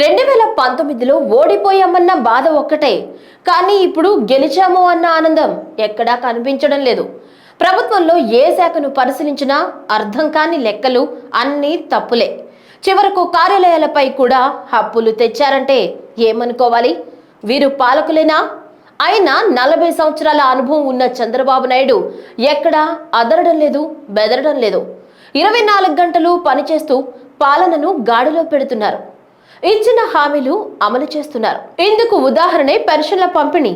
రెండు వేల పంతొమ్మిదిలో ఓడిపోయామన్న బాధ ఒక్కటే. కానీ ఇప్పుడు గెలిచాము అన్న ఆనందం ఎక్కడా కనిపించడం లేదు. ప్రభుత్వంలో ఏ శాఖను పరిశీలించినా అర్థం కాని లెక్కలు అన్నీ తప్పులే. చివరకు కార్యాలయాలపై కూడా హప్పులు తెచ్చారంటే ఏమనుకోవాలి? వీరు పాలకులేనా? అయినా నలభై సంవత్సరాల అనుభవం ఉన్న చంద్రబాబు నాయుడు ఎక్కడా అదరడం లేదు బెదరడం లేదు. ఇరవై నాలుగు గంటలు పనిచేస్తూ పాలనను గాడిలో పెడుతున్నారు. ఇచ్చిన హామీలు అమలు చేస్తున్నారు. ఇందుకు ఉదాహరణే పెన్షన్ల పంపిణీ.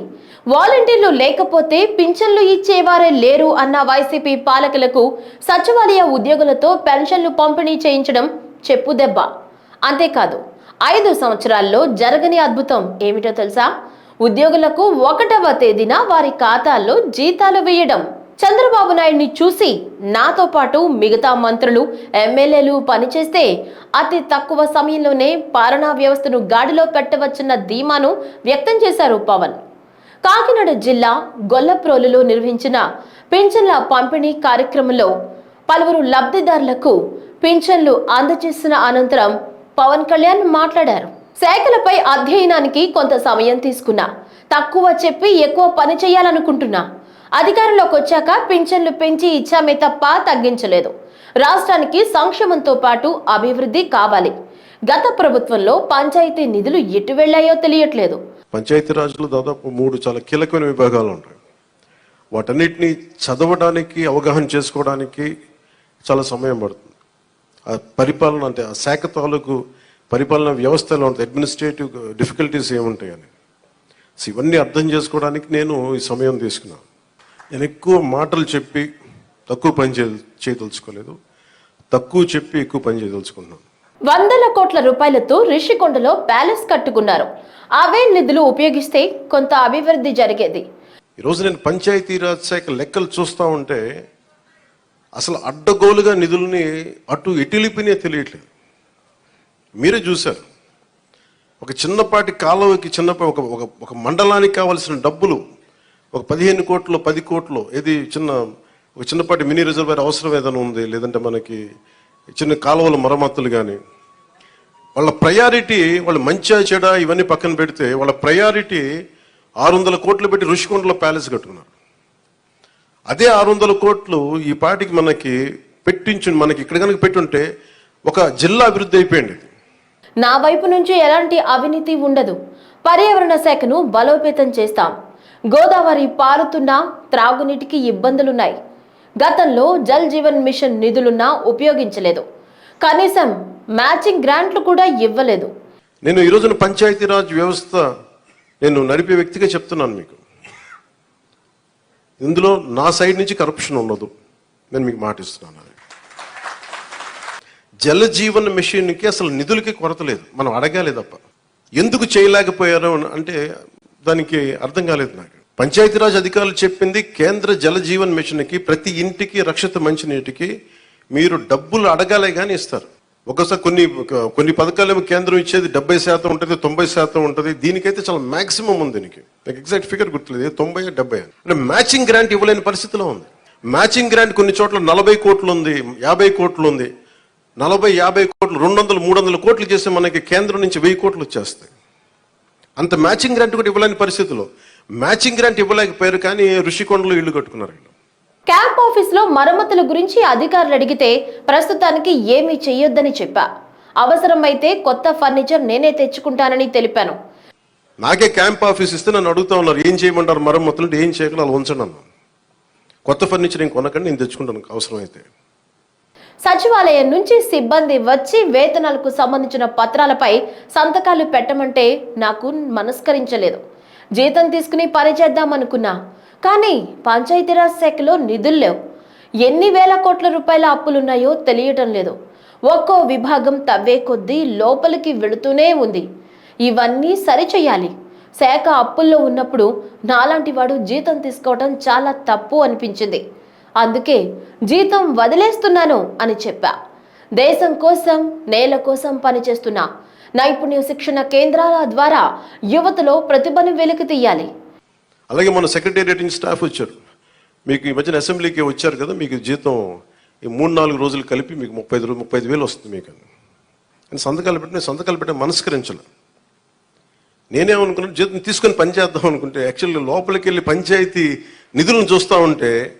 వాలంటీర్లు లేకపోతే పింఛన్లు ఇచ్చేవారే లేరు అన్న వైసీపీ పాలకులకు సచివాలయ ఉద్యోగులతో పెన్షన్లు పంపిణీ చేయించడం చెప్పుదెబ్బ అంతేకాదు ఐదు సంవత్సరాల్లో జరగని అద్భుతం ఏమిటో తెలుసా? ఉద్యోగులకు ఒకటవ తేదీన వారి ఖాతాల్లో జీతాలు వేయడం. చంద్రబాబు నాయుడిని చూసి నాతో పాటు మిగతా మంత్రులు ఎమ్మెల్యేలు పనిచేస్తే అతి తక్కువ సమయంలోనే పాలనా వ్యవస్థను గాడిలో పెట్టవచ్చన్న ధీమాను వ్యక్తం చేశారు పవన్. కాకినాడ జిల్లా గొల్లప్రోలులో నిర్వహించిన పింఛన్ల పంపిణీ కార్యక్రమంలో పలువురు లబ్ధిదారులకు పింఛన్లు అందజేసిన అనంతరం పవన్ కళ్యాణ్ మాట్లాడారు. శాఖలపై అధ్యయనానికి కొంత సమయం తీసుకున్నా తక్కువ చెప్పి ఎక్కువ పని చేయాలనుకుంటున్నా అధికారంలోకి వచ్చాక పింఛన్లు పెంచి ఇచ్చామే తప్ప తగ్గించలేదు. రాష్ట్రానికి సంక్షేమంతో పాటు అభివృద్ధి కావాలి. గత ప్రభుత్వంలో పంచాయతీ నిధులు ఎటు వెళ్ళాయో తెలియట్లేదు. పంచాయతీ రాజులు దాదాపు మూడు చాలా కీలకమైన విభాగాలు ఉంటాయి. వాటన్నిటిని చదవడానికి అవగాహన చేసుకోవడానికి చాలా సమయం పడుతుంది. ఆ పరిపాలన అంటే ఆ శాఖ తాలూకు పరిపాలన వ్యవస్థలో ఉంటుంది అడ్మినిస్ట్రేటివ్ డిఫికల్టీస్ ఏముంటాయని. ఇవన్నీ అర్థం చేసుకోవడానికి నేను ఈ సమయం తీసుకున్నాను. నేను ఎక్కువ మాటలు చెప్పి తక్కువ పని చే చేయదలుచుకోలేదు. తక్కువ చెప్పి ఎక్కువ పని చేయదలుచుకున్నాను. వందల కోట్ల రూపాయలతో రిషికొండలో ప్యాలెస్ కట్టుకున్నారు. అవే నిధులు ఉపయోగిస్తే కొంత అభివృద్ధి జరిగేది. ఈరోజు నేను పంచాయతీరాజ్ శాఖ లెక్కలు చూస్తూ ఉంటే అసలు అడ్డగోలుగా నిధుల్ని అటు ఎటిలిపినే తెలియట్లేదు. మీరే చూశారు. ఒక చిన్నపాటి కాలువకి చిన్నపా ఒక ఒక ఒక మండలానికి కావాల్సిన డబ్బులు ఒక పదిహేను కోట్లు పది కోట్లు ఏది చిన్న ఒక చిన్నపాటి మినీ రిజర్వేర్ అవసరం ఏదైనా ఉంది? లేదంటే మనకి చిన్న కాలువల మరమ్మతులు కానీ వాళ్ళ ప్రయారిటీ వాళ్ళు మంచిగా చెడ ఇవన్నీ పక్కన పెడితే వాళ్ళ ప్రయారిటీ ఆరు వందల కోట్లు పెట్టి ఋషికొండలో ప్యాలెస్ కట్టుకున్నారు. అదే ఆరు వందల కోట్లు ఈ పాటికి మనకి పెట్టించు మనకి ఇక్కడ కనుక పెట్టుంటే ఒక జిల్లా అభివృద్ధి అయిపోయింది. నా వైపు నుంచి ఎలాంటి అవినీతి ఉండదు. పర్యావరణ శాఖను బలోపేతం చేస్తాం. గోదావరి పారుతున్నా త్రాగునీటికి ఇబ్బందులున్నాయి. గతంలో జల్ జీవన్ మిషన్ నిధులున్నా ఉపయోగించలేదు. కనీసం మ్యాచింగ్ గ్రాంట్లు కూడా ఇవ్వలేదు. నేను ఈ రోజున పంచాయతీరాజ్ వ్యవస్థ నేను నడిపే వ్యక్తిగా చెప్తున్నాను మీకు. ఇందులో నా సైడ్ నుంచి కరప్షన్ ఉండదు నేను మీకు మాటిస్తున్నాను అది జల జీవన్ మిషన్కి అసలు నిధులకి కొరత లేదు. మనం అడగాలి తప్ప. ఎందుకు చేయలేకపోయారు అంటే దానికి అర్థం కాలేదు నాకు. పంచాయతీరాజ్ అధికారులు చెప్పింది కేంద్ర జల జీవన్ మిషన్కి ప్రతి ఇంటికి రక్షిత మంచినీటికి మీరు డబ్బులు అడగాలే కానీ ఇస్తారు. ఒకసారి కొన్ని కొన్ని పథకాలు కేంద్రం ఇచ్చేది డెబ్బై శాతం ఉంటుంది తొంభై శాతం ఉంటుంది. దీనికైతే చాలా మాక్సిమం ఉంది దీనికి. నాకు ఎగ్జాక్ట్ ఫిగర్ గుర్తులేదు తొంభై డెబ్బై అంటే మ్యాచింగ్ గ్రాంట్ ఇవ్వలేని పరిస్థితిలో ఉంది. మ్యాచింగ్ గ్రాంట్ కొన్ని చోట్ల నలభై కోట్లు ఉంది యాభై కోట్లు ఉంది. నలభై యాభై కోట్లు రెండు వందలు మూడు వందల కోట్లు చేస్తే మనకి కేంద్రం నుంచి వెయ్యి కోట్లు వచ్చేస్తాయి. అంత మ్యాచింగ్ గ్రాంట్ కూడా ఇవ్వలేని పరిస్థితిలో మ్యాచింగ్ గ్రాంట్ ఇవ్వలేకపోయారు కానీ ఋషికొండలో ఇల్లు కట్టుకున్నారు క్యాంప్ ఆఫీస్లో మరమ్మతుల గురించి అధికారులు అడిగితే ప్రస్తుతానికి ఏమీ చెయ్యొద్దని చెప్పా. అవసరమైతే కొత్త ఫర్నిచర్ నేనే తెచ్చుకుంటానని తెలిపాను. నాకే క్యాంప్ ఆఫీస్ ఇస్తే నన్ను అడుగుతా ఉన్నారు ఏం చేయమంటారు? మరమ్మతులు ఏం చేయగల అలా ఉంచండి అన్నాను. కొత్త ఫర్నిచర్ ఏం కొనకండి నేను తెచ్చుకుంటాను అవసరమైతే. సచివాలయం నుంచి సిబ్బంది వచ్చి వేతనాలకు సంబంధించిన పత్రాలపై సంతకాలు పెట్టమంటే నాకు మనస్కరించలేదు. జీతం తీసుకుని పని చేద్దామనుకున్నా. కానీ పంచాయతీరాజ్ శాఖలో నిధులు లేవు. ఎన్ని వేల కోట్ల రూపాయల అప్పులున్నాయో తెలియటం లేదు. ఒక్కో విభాగం తవ్వే కొద్దీ లోపలికి వెళుతూనే ఉంది. ఇవన్నీ సరిచేయాలి. శాఖ అప్పుల్లో ఉన్నప్పుడు నాలాంటి వాడు జీతం తీసుకోవడం చాలా తప్పు అనిపించింది. అందుకే జీతం వదిలేస్తున్నాను అని చెప్పా. దేశం కోసం నేల కోసం పనిచేస్తున్నా నైపుణ్య శిక్షణ కేంద్రాల ద్వారా యువతలో ప్రతిభను వెలికి తీయాలి. అలాగే మన సెక్రటేరియట్ స్టాఫ్ వచ్చారు. మీకు ఈ మధ్యన అసెంబ్లీకి వచ్చారు కదా మీకు జీతం ఈ మూడు నాలుగు రోజులు కలిపి మీకు ముప్పై ఐదు ముప్పై ఐదు వేలు వస్తుంది మీకు. అని సంతకాలు పెట్టి సంతకాలు పెట్టి మనస్కరించలే నేనేమనుకున్నాను జీతం తీసుకొని పని చేద్దాం అనుకుంటే యాక్చువల్లీ లోపలికి వెళ్ళి పంచాయతీ నిధులను చూస్తూ ఉంటే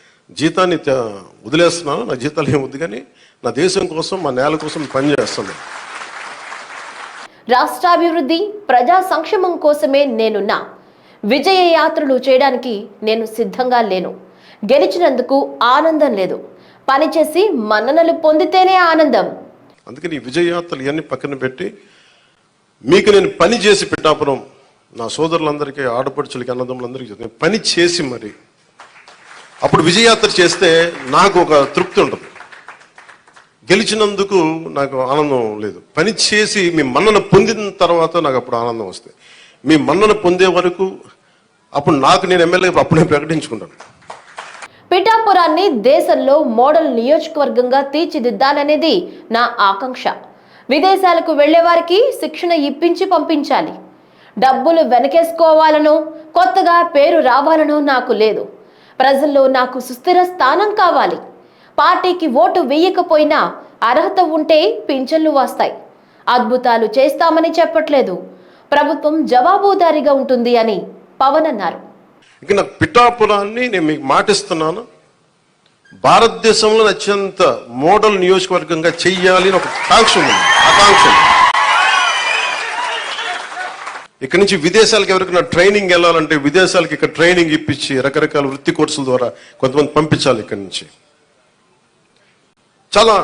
జీతాన్ని వదిలేస్తున్నాను నా జీతాలు ఏం వద్దు కానీ నా దేశం కోసం మా నేల కోసం పని చేస్తాను రాష్ట్రాభివృద్ధి ప్రజా సంక్షేమం కోసమే నేనున్నా. విజయ యాత్రలు చేయడానికి నేను సిద్ధంగా లేను. గెలిచినందుకు ఆనందం లేదు. పనిచేసి మన్ననలు పొందితేనే ఆనందం. అందుకని ఈ విజయయాత్రలు ఇవన్నీ పక్కన పెట్టి మీకు నేను పని చేసి పిఠాపురం నా సోదరులందరికీ ఆడపడుచులకి అన్నదమ్ములందరికీ పని చేసి మరి. అప్పుడు విజయయాత్ర చేస్తే నాకు ఒక తృప్తి ఉంటుంది. గెలిచినందుకు నాకు ఆనందం లేదు. పని చేసి మీ మన్నన పొందిన తర్వాత నాకు అప్పుడు ఆనందం వస్తుంది. మీ మన్నన పొందే వరకు అప్పుడు నాకు నేను ఎమ్మెల్యే అప్పుడే ప్రకటించుకుంటాను. పిఠాపురాన్ని దేశంలో మోడల్ నియోజకవర్గంగా తీర్చిదిద్దాలనేది నా ఆకాంక్ష. విదేశాలకు వెళ్ళే వారికి శిక్షణ ఇప్పించి పంపించాలి. డబ్బులు వెనకేసుకోవాలనో కొత్తగా పేరు రావాలనో నాకు లేదు. ప్రజల్లో నాకు సుస్థిర స్థానం కావాలి. పార్టీకి ఓటు వేయకపోయినా అర్హత ఉంటే పింఛన్లు వస్తాయి. అద్భుతాలు చేస్తామని చెప్పట్లేదు. ప్రభుత్వం జవాబుదారీగా ఉంటుంది అని పవన్ అన్నారు. ఇక నా పిఠాపురాన్ని నేను మీకు మాటిస్తున్నాను. భారతదేశంలో అత్యంత మోడల్ నియోజకవర్గంగా చెయ్యాలి అని ఒక కాంక్ష ఉంది. ఆకాంక్ష ఉంది. ఇక్కడి నుంచి విదేశాలకు ఎవరికైనా ట్రైనింగ్ వెళ్ళాలంటే విదేశాలకు ఇక్కడ ట్రైనింగ్ ఇప్పించి రకరకాల వృత్తి కోర్సుల ద్వారా కొంతమంది పంపించాలి ఇక్కడి నుంచి. చాలా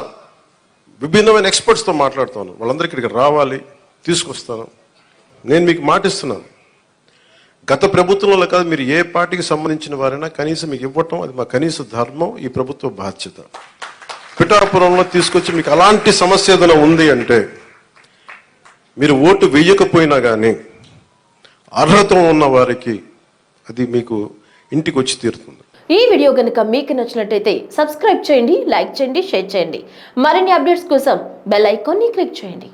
విభిన్నమైన ఎక్స్పర్ట్స్తో మాట్లాడుతాను. వాళ్ళందరికీ ఇక్కడికి రావాలి తీసుకొస్తాను. నేను మీకు మాటిస్తున్నాను. గత ప్రభుత్వంలో కాదు మీరు ఏ పార్టీకి సంబంధించిన వారైనా కనీసం మీకు ఇవ్వటం అది మా కనీస ధర్మం ఈ ప్రభుత్వ బాధ్యత. పిఠాపురంలో తీసుకొచ్చి మీకు అలాంటి సమస్య ఏదైనా ఉంది అంటే మీరు ఓటు వేయకపోయినా కానీ అర్హత ఉన్న వారికి అది మీకు ఇంటికి వచ్చి తీరుతుంది. ఈ వీడియో కనుక మీకు నచ్చినట్టయితే సబ్స్క్రైబ్ చేయండి లైక్ చేయండి షేర్ చేయండి. మరిన్ని అప్డేట్స్ కోసం బెల్ ఐకాన్ని క్లిక్ చేయండి.